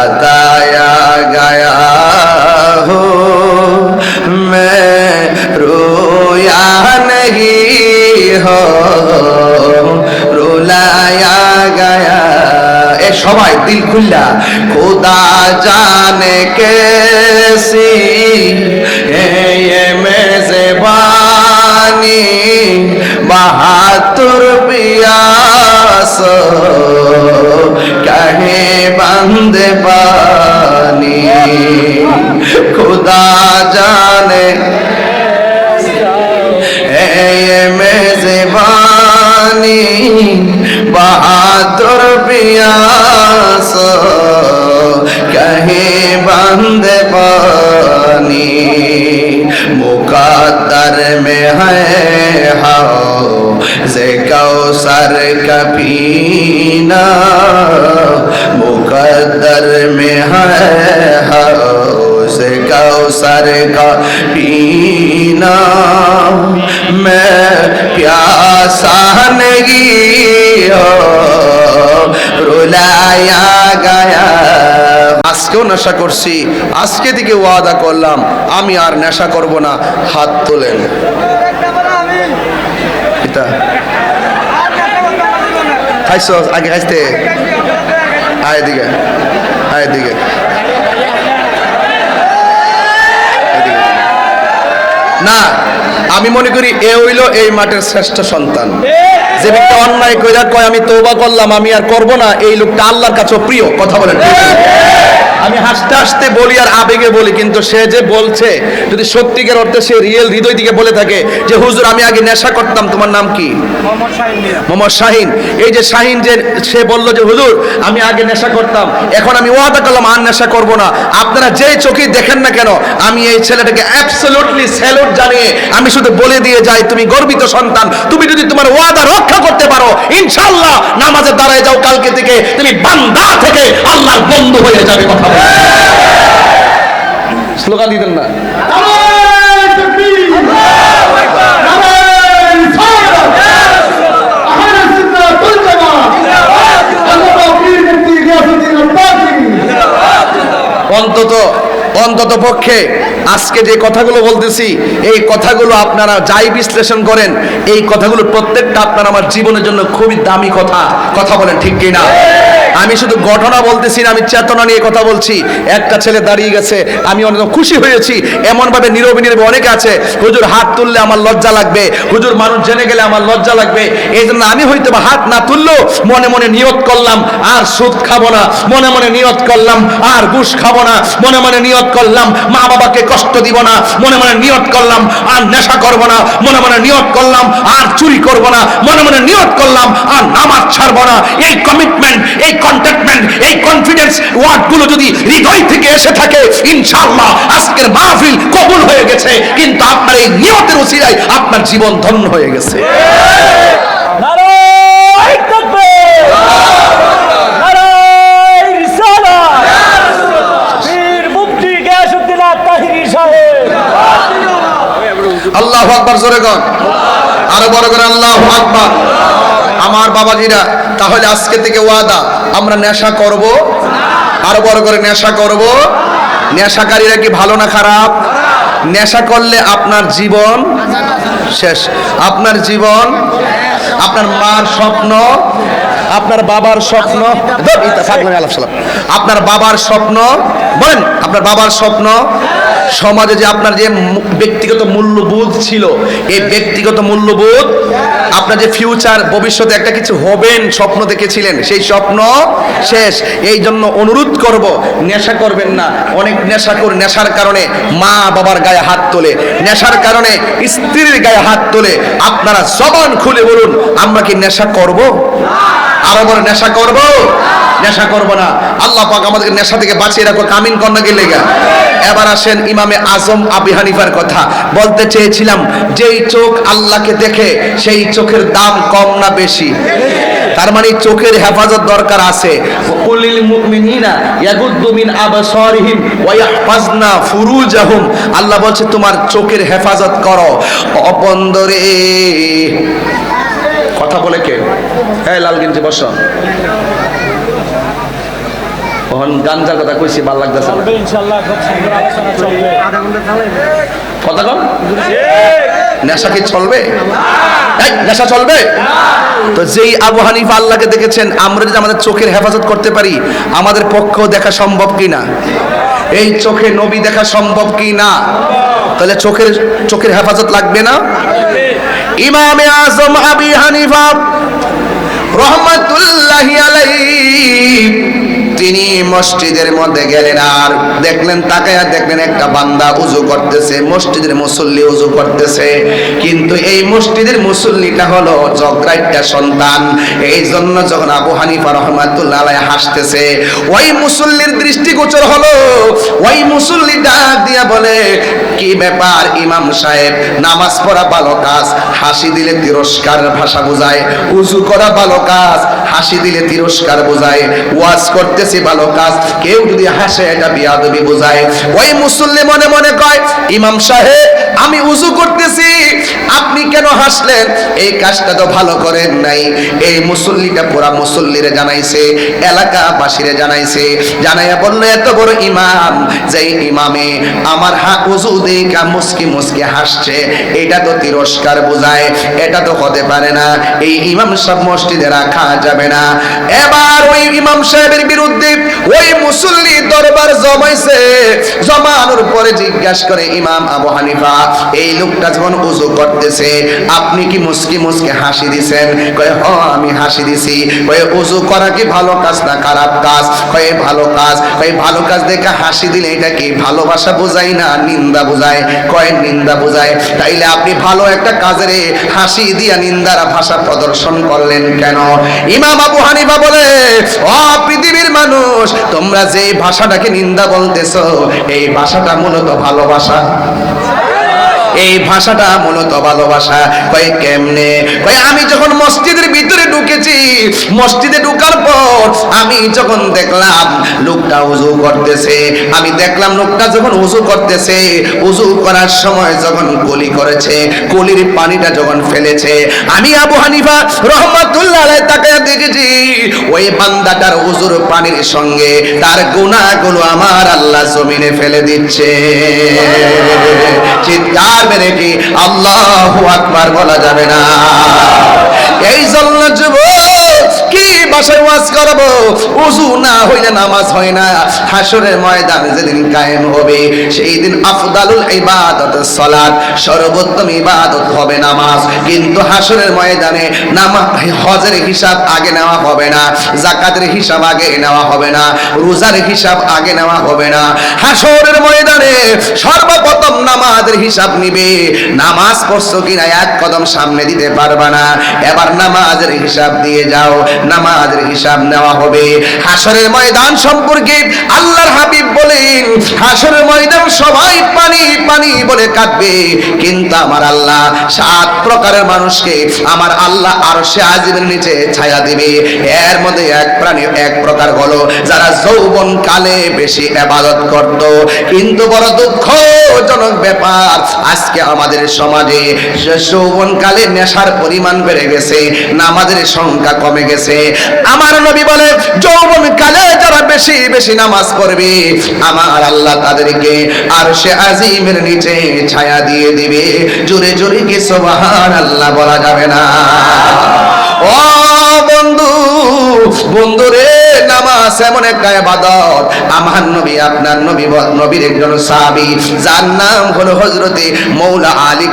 सताया गया हो मैं रोया नहीं हो রুলায়া গায়া এ সবাই দিল খুল্লা খুদা জানে এ মেজবানি बहादुर पियास कहीं बंद पानी मुकद्दर में है हाओ से कौसर कपीना मुकद्दर में है हाओ से कौसर का पीना मैं प्यासा नहीं हो রুলায়া গায়া আজকেও নেশা করছি আজকে দিকে ওয়াদা করলাম আমি আর নেশা করব না হাত তোলেন এটা খাইছো আগে খাইতে আয় দিকে আয় দিকে না, আমি মনে করি এ হইল এই মাঠের শ্রেষ্ঠ সন্তান যে ব্যক্তি অন্যায় কইরা কয়, আমি তৌবা করলাম, আমি আর করব না, এই লোকটা আল্লাহর কাছে প্রিয়, কথা বলেন? আমি হাসতে হাসতে বলি আর আবেগে বলি কিন্তু সে যে বলছে যদি সত্যিকার অর্থে সে রিয়েল হৃদয় থেকে বলে থাকে যে হুজুর আমি আগে নেশা করতাম তোমার নাম কি? মোহাম্মদ শাহিন এই যে শাহিন যে সে বলল যে হুজুর আমি আগে নেশা করতাম এখন আমি ওয়াদা করলাম আর নেশা করব না। আপনারা যেই চোখে দেখেন না কেন আমি এই ছেলেটাকে অ্যাবসলিউটলি স্যালুট জানিয়ে আমি শুধু বলে দিয়ে যাই তুমি গর্বিত সন্তান। তুমি যদি তোমার ওয়াদা রক্ষা করতে পারো ইনশাল্লাহ নামাজে দাঁড়ায় যাও কালকে থেকে তুমি বান্দা থেকে আল্লাহর বন্ধু হয়ে যাবে কথা স্লোগান দিতেন না। অন্তত অন্তত পক্ষে আজকে যে কথাগুলো বলতেছি, এই কথাগুলো আপনারা যাই বিশ্লেষণ করেন, এই কথাগুলো প্রত্যেকটা আপনার আমার জীবনের জন্য খুবই দামি কথা। কথা বলেন ঠিক কি না আমি শুধু ঘটনা বলতেছি না, আমি চেতনা নিয়ে কথা বলছি। একটা ছেলে দাঁড়িয়ে গেছে, আমি অনেক খুশি হয়েছি। এমনভাবে নীরবে নীরবে অনেকে আছে, হুজুর, হাত তুললে আমার লজ্জা লাগবে। হুজুর, মানুষ জেনে গেলে আমার লজ্জা লাগবে। এই জন্য আমি হয়তো বা হাত না তুললেও মনে মনে নিয়ত করলাম, আর সুদ খাব না। মনে মনে নিয়ত করলাম, আর ঘুষ খাব না। মনে মনে নিয়ত করলাম, মা বাবাকে কষ্ট দিব না। মনে মনে নিয়ত করলাম, আর নেশা করব না। মনে মনে নিয়ত করলাম, আর চুরি করব না। মনে মনে নিয়ত করলাম, আর নামাজ ছাড়বো না। এই কমিটমেন্ট এই কন্টেটমেন্ট এই কনফিডেন্স ওয়ার্ডগুলো যদি হৃদয় থেকে এসে থাকে ইনশাআল্লাহ আজকের মাহফিল কবুল হয়ে গেছে কিন্তু আপনার এই নিয়তের উসিলায় আপনার জীবন ধন্য হয়ে গেছে। আল্লাহ আকবার জোরে কর আরও বড় করে আল্লাহ আকবার। আমার বাবাজিরা, তাহলে আজকে থেকে ওয়াদা, আমরা নেশা করব? আরও বড় করে নেশা করব? নেশাকারীরা কি ভালো না খারাপ? নেশা করলে আপনার জীবন শেষ। আপনার জীবন, আপনার মার স্বপ্ন, আপনার বাবার স্বপ্ন। আপনার বাবার স্বপ্ন, বলেন, আপনার বাবার স্বপ্ন সমাজে যে আপনার যে ব্যক্তিগত মূল্যবোধ ছিল, এই ব্যক্তিগত মূল্যবোধ আপনার যে ফিউচার ভবিষ্যতে একটা কিছু হবেন স্বপ্ন দেখেছিলেন, সেই স্বপ্ন শেষ। এই জন্য অনুরোধ করব, নেশা করবেন না। অনেক নেশা করে নেশার কারণে মা বাবার গায়ে হাত তোলে। নেশার কারণে স্ত্রীর গায়ে হাত তোলে। আপনারা জবান খুলে বলুন, আমরা কি নেশা করব? আরও বলে নেশা করব? নেশা করব না। আল্লাহ পাক আমাদেরকে নেশা থেকে বাঁচিয়ে রাখো কামিন কন্যাকে লেগে? এবার আসেন ইমামে আজম আবি হানিফার কথা। বলতে চেয়েছিলাম যেই চোখ আল্লাহকে দেখে সেই চোখের দাম কম না বেশি। তার মানে চোখের হেফাজত দরকার আছে। কুলিল মুমিনিনা ইয়াগুদ্দু মিন আবসারিহিম ওয়া ইয়াহফাজনা ফুরুজাহুম। আল্লাহ বলছে তোমার চোখের হেফাজত করো। অপন্দরে কথা বলে কে? হ্যাঁ লাল গিঞ্জি বসো। ওহন গাঞ্জার কথা কইছি ভালো লাগতেছে না। চলবে ইনশাল্লাহ খুব সুন্দর আলোচনা চলবে। কথা কন। নেশা কি চলবে? এই, নেশা চলবে? তো যেই আবু হানিফা আল্লাহকে দেখেছেন আমরা যদি আমাদের চোখের হেফাজত করতে পারি আমাদের পক্ষেও দেখা সম্ভব কি না এই চোখে নবী দেখা সম্ভব কি না তাহলে চোখের চোখের হেফাজত লাগবে না? ইমামে আজম আবি হানিফা রহমতুল্লাহি আলাইহি তিনি মসজিদের মধ্যে গেলেন আর দেখলেন, তাকায়া দেখলেন একটা বান্দা উজু করতেছে, মসজিদের মুসল্লি উজু করতেছে। কিন্তু এই মসজিদের মুসল্লিটা হলো জগরাইটটা সন্তান। এই জন্য যখন আবু হানিফা রহমাতুল্লাহ আলাইহি হাসতেছে, ওই মুসল্লির দৃষ্টিগোচর হলো, ওই মুসল্লি ডাক দিয়া বলে, কি ব্যাপার ইমাম সাহেব, নামাজ পড়া ভালো কাজ, হাসি দিলে তিরস্কার ভাষা বোঝায়, উজু করা ভালো কাজ, হাসি দিলে তিরস্কার বোঝায়, ওয়াজ করতেছি ভালো কাজ। কেউ যদি হাসে, এটা বিয়াদবি বোঝায়। ওই মুসল্লি মনে মনে কয়, ইমাম সাহেব আমি উজু করতেছি। আপনি কেন হাসলেন? এই কাজটা তো ভালো করেন নাই। এই মুসল্লিটা পুরা মুসল্লিরে জানাইছে, এলাকাবাসীরে জানাইছে। জানাইয়া বলল, এত বড় ইমাম যে ইমামে আমার হা উজু দেখা মুসকি মুসকি হাসছে, এটা তো তিরস্কার বোঝায়, এটা তো হতে পারে না। এই ইমাম সাহেব মসজিদে রাখা যাবে না। এবার ওই ইমাম সাহেবের বিরুদ্ধে ওই মুসল্লি দরবার জমাইছে। জমানোর পরে জিজ্ঞাসা করে, ইমাম আবু হানিফা এই লোকটা যখন উজু করতেছে, আপনি কি মুসকি মুসকি হাসি দিছেন? কয়ে, হ, আমি হাসি দিছি। কয়ে, উজু করা কি ভালো কাজ না খারাপ কাজ? কয়ে, ভালো কাজ। কয়ে, ভালো কাজ দেখে হাসি দিলে এটা কি? ভালোবাসা বোঝাই না নিন্দা বোঝায়? কয়ে, নিন্দা বোঝায়। তাইলে আপনি ভালো একটা কাজের হাসি দিয়া নিন্দার ভাষা প্রদর্শন করলেন কেন? ইমাম আবু হানিফা বলে ও পৃথিবীর মানুষ, তোমরা যে ভাষাটাকে নিন্দা বলতেছো, এই ভাষাটা মূলত ভালোবাসা। এই ভাষাটা মূলত ভালোবাসা। কয়, কেমনে? কয়, আমি যখন মসজিদের ভিতরে ঢুকেছি, মসজিদে ঢুকার পর আমি যখন দেখলাম লোকটা উজু করতেছে, আমি দেখলাম লোকটা যখন উজু করতেছে, উজু করার সময় যখন কলি করেছে, কলির পানিটা যখন ফেলেছে, আমি আবু হানিফা রহমাতুল্লাহ তাকে দেখেছি, ওই বান্দাটার উজুর পানির সঙ্গে তার গুনাহগুলো আমার আল্লাহ জমিনে ফেলে দিচ্ছে। চিৎকার মেরে এটি? আল্লাহ আকবার বলা যাবে না। এই জন্য যুবক কি বাসায় ওয়াজ করব? উজু না হইলে নামাজ হয় না। হাসরের ময়দান যেদিন কায়েম হবে সেই দিন আফদালুল ইবাদত সালাত সর্বোত্তম ইবাদত হবে নামাজ। কিন্তু হাসরের ময়দানে নামাজ, হজের হিসাব আগে নেওয়া হবে না। জাকাতের হিসাব আগে নেওয়া হবে না। রোজার হিসাব আগে নেওয়া হবে না। হাসরের ময়দানে সর্বপ্রথম নামাজের হিসাব নিবে। নামাজ পড়ছো কিনা এক কদম সামনে দিতে পারবা না। এবার নামাজের হিসাব দিয়ে যাও। নামাজের হিসাব নেওয়া হবে। হাসরের ময়দান সম্পর্কে আল্লাহর হাবিব বলেন হাসরের ময়দান সবাই পানি পানি বলে কাঁদবে। কিন্তু আমার আল্লাহ সাত প্রকারের মানুষকে আমার আল্লাহ সে নিচে ছায়া দিবে। এর মধ্যে এক প্রাণী এক প্রকার হলো, যারা যৌবন কালে বেশি এবাদত করত। কিন্তু বড় দুঃখজনক ব্যাপার, আজকে আমাদের সমাজে যৌবন কালে নেশার পরিমাণ বেড়ে গেছে, নামাজের সংখ্যা কমে গেছে। আমার নবী বলে যৌবন কালে যারা বেশি বেশি নামাজ পড়বে, আমার আল্লাহ তাদেরকে আর সে আজিমের নিচে ছায়া দিয়ে দিবে। জোরে জোরে কি সোবাহান আল্লাহ বলা যাবে না? ও বন্ধু বন্ধু রে এমন আমার নবী, আপনার নবী নবীর একজন যার নাম হলো মৌলা আলী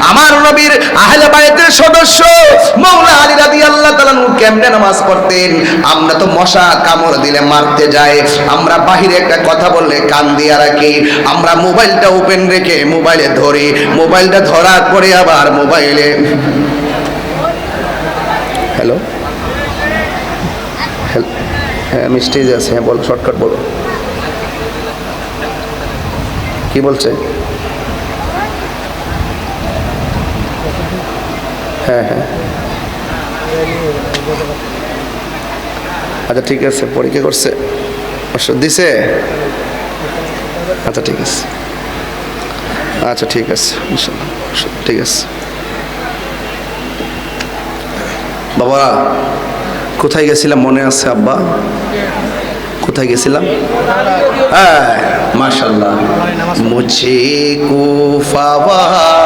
আমার নবীর আহলে সদস্য মৌলা আলী কেমনে নামাজ পড়তেন? আমরা তো মশা কামড় দিলে মারতে যাই। আমরা বাহিরে একটা কথা বললে কান দিয়া রাখি। আমরা মোবাইলটা ওপেন রেখে মোবাইলে ধরি। মোবাইলটা ধরার পরে আবার মোবাইলে হ্যালো হ্যাঁ আমি স্টেজে আছি হ্যাঁ বলো শর্টকাট বলো। কি বলছে? হ্যাঁ হ্যাঁ। আচ্ছা ঠিক আছে, পরীক্ষা করছে। দিছে। আচ্ছা ঠিক আছে। আচ্ছা ঠিক আছে ঠিক আছে। বাবা কোথায় গেছিলাম মনে আছে আব্বা? কোথায় গেছিলাম? হ্যাঁ মাশাল্লাহ মুছে কুফাওয়ালো